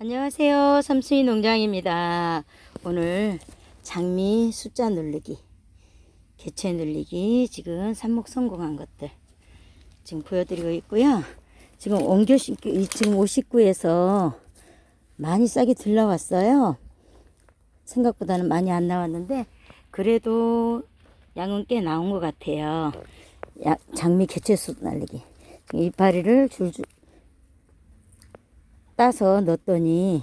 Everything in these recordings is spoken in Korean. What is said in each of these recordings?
안녕하세요. 삼수이 농장입니다. 오늘 장미 숫자 누르기, 개체 누르기, 지금 삽목 성공한 것들 지금 보여드리고 있고요. 지금 옮겨 심기, 이 지금 59에서 많이 싹이 들러왔어요. 생각보다는 많이 안 나왔는데, 그래도 양은 꽤 나온 것 같아요. 야, 장미 개체 수 날리기. 이파리를 줄줄, 따서 넣었더니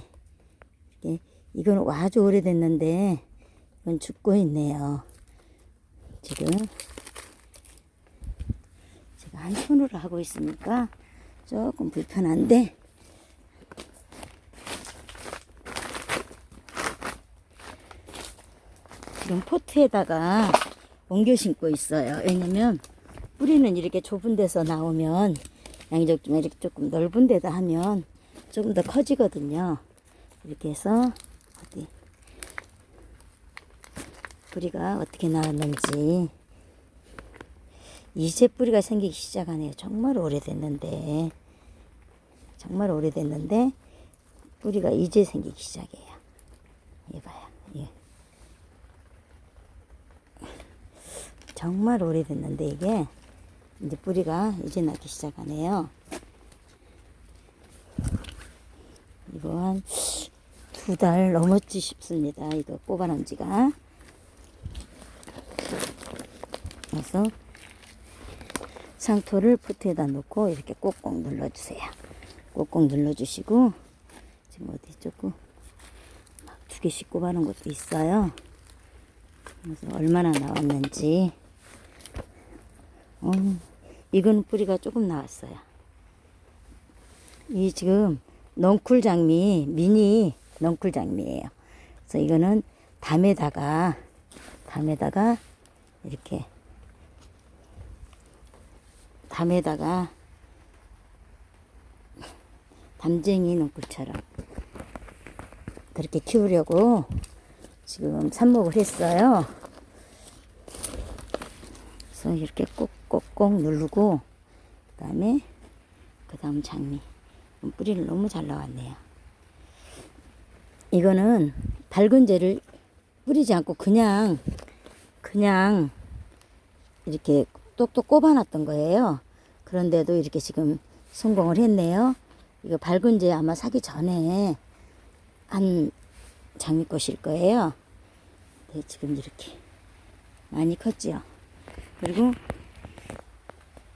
이건 아주 오래됐는데 이건 죽고 있네요. 지금 제가 한 손으로 하고 있으니까 조금 불편한데 지금 포트에다가 옮겨 심고 있어요. 왜냐면 뿌리는 이렇게 좁은 데서 나오면 양쪽 좀 이렇게 조금 넓은 데다 하면 조금 더 커지거든요. 이렇게 해서 어디 뿌리가 어떻게 나왔는지 이제 뿌리가 생기기 시작하네요. 정말 오래됐는데 정말 오래됐는데 뿌리가 이제 생기기 시작해요. 이봐요. 예. 정말 오래됐는데 이게 이제 뿌리가 이제 나기 시작하네요. 이거 한 두 달 넘었지 싶습니다. 이거 뽑아놓은 지가. 그래서 상토를 포트에다 놓고 이렇게 꼭꼭 눌러주세요. 꼭꼭 눌러주시고 지금 어디 조금 막두 개씩 꼽아놓은 것도 있어요. 그래서 얼마나 나왔는지. 어, 이건 뿌리가 조금 나왔어요. 이 지금 넝쿨 장미 미니 넝쿨 장미예요. 그래서 이거는 담에다가 담에다가 이렇게 담에다가 담쟁이 넝쿨처럼 그렇게 키우려고 지금 삽목을 했어요. 그래서 이렇게 꼭꼭꼭 누르고 그 다음에 그 다음 장미 뿌리를 너무 잘 나왔네요. 이거는 밝은 재를 뿌리지 않고 그냥 그냥 이렇게 똑똑 꼽아놨던 거예요. 그런데도 이렇게 지금 성공을 했네요. 이거 밝은 재 아마 사기 전에 한 장미꽃일 거예요. 네, 지금 이렇게 많이 컸지요. 그리고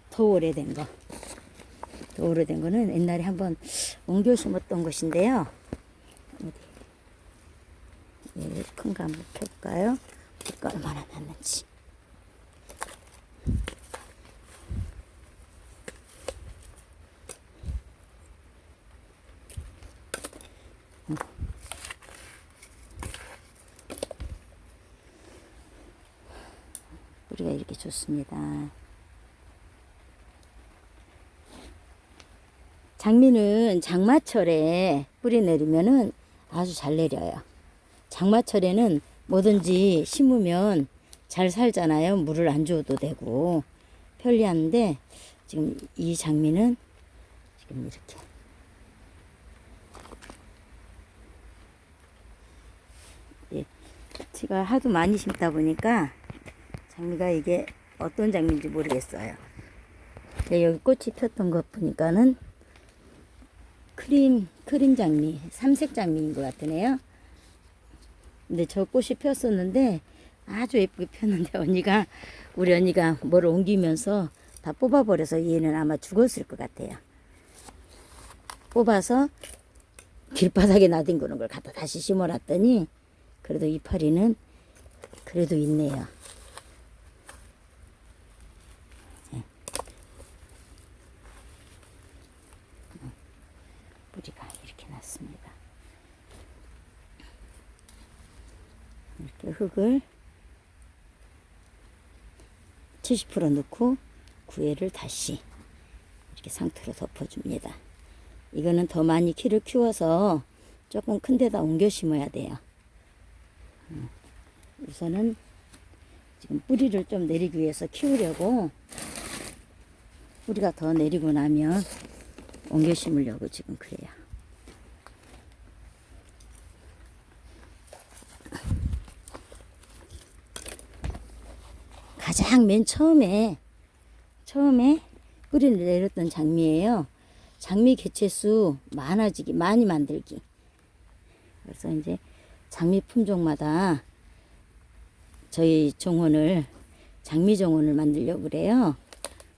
더 오래된 거. 더 오래된 거는 옛날에 한번 옮겨 심었던 것인데요. 어디? 예, 큰거 한번 펴볼까요? 이거 얼마나 났는지. 뿌리가 이렇게 좋습니다. 장미는 장마철에 뿌리 내리면은 아주 잘 내려요. 장마철에는 뭐든지 심으면 잘 살잖아요. 물을 안 줘도 되고 편리한데 지금 이 장미는 지금 이렇게 예, 제가 하도 많이 심다 보니까 장미가 이게 어떤 장미인지 모르겠어요. 근데 여기 꽃이 폈던 것 보니까는 크림, 크림 장미, 삼색 장미인 것 같으네요. 근데 저 꽃이 폈었는데 아주 예쁘게 폈는데 언니가, 우리 언니가 뭘 옮기면서 다 뽑아버려서 얘는 아마 죽었을 것 같아요. 뽑아서 길바닥에 나뒹구는 걸 갖다 다시 심어놨더니 그래도 이파리는 그래도 있네요. 뿌리가 이렇게 났습니다. 이렇게 흙을 70% 넣고 구애를 다시 이렇게 상토로 덮어줍니다. 이거는 더 많이 키를 키워서 조금 큰 데다 옮겨 심어야 돼요. 음, 우선은 지금 뿌리를 좀 내리기 위해서 키우려고 뿌리가 더 내리고 나면 옮겨 심으려고 지금 그래요. 가장 맨 처음에 처음에 뿌리 내렸던 장미예요. 장미 개체수 많아지기 많이 만들기. 그래서 이제 장미 품종마다 저희 정원을 장미 정원을 만들려고 그래요.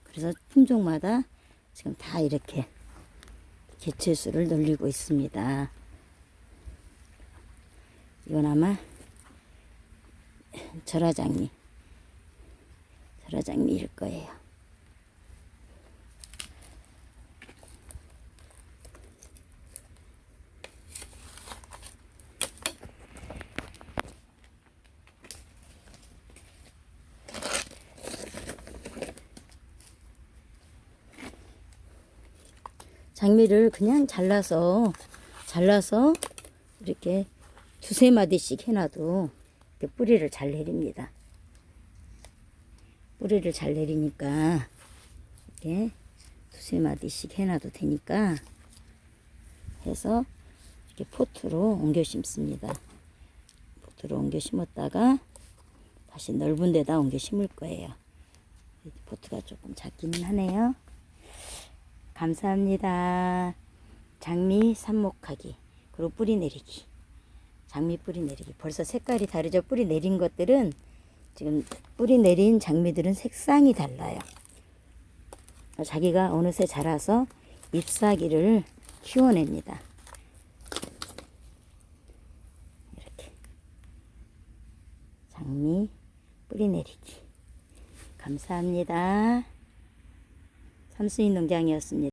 그래서 품종마다 지금 다 이렇게 개체수를 늘리고 있습니다. 이건 아마 절화장미, 절화장미일 거예요. 장미를 그냥 잘라서 잘라서 이렇게 두세 마디씩 해놔도 뿌리를 잘 내립니다. 뿌리를 잘 내리니까 이렇게 두세 마디씩 해놔도 되니까 해서 이렇게 포트로 옮겨 심습니다. 포트로 옮겨 심었다가 다시 넓은 데다 옮겨 심을 거예요. 포트가 조금 작기는 하네요. 감사합니다. 장미 삽목하기 그리고 뿌리 내리기 장미 뿌리 내리기 벌써 색깔이 다르죠 뿌리 내린 것들은 지금 뿌리 내린 장미들은 색상이 달라요. 자기가 어느새 자라서 잎사귀를 키워냅니다. 이렇게. 장미 뿌리 내리기. 감사합니다. 삼수인 농장이었습니다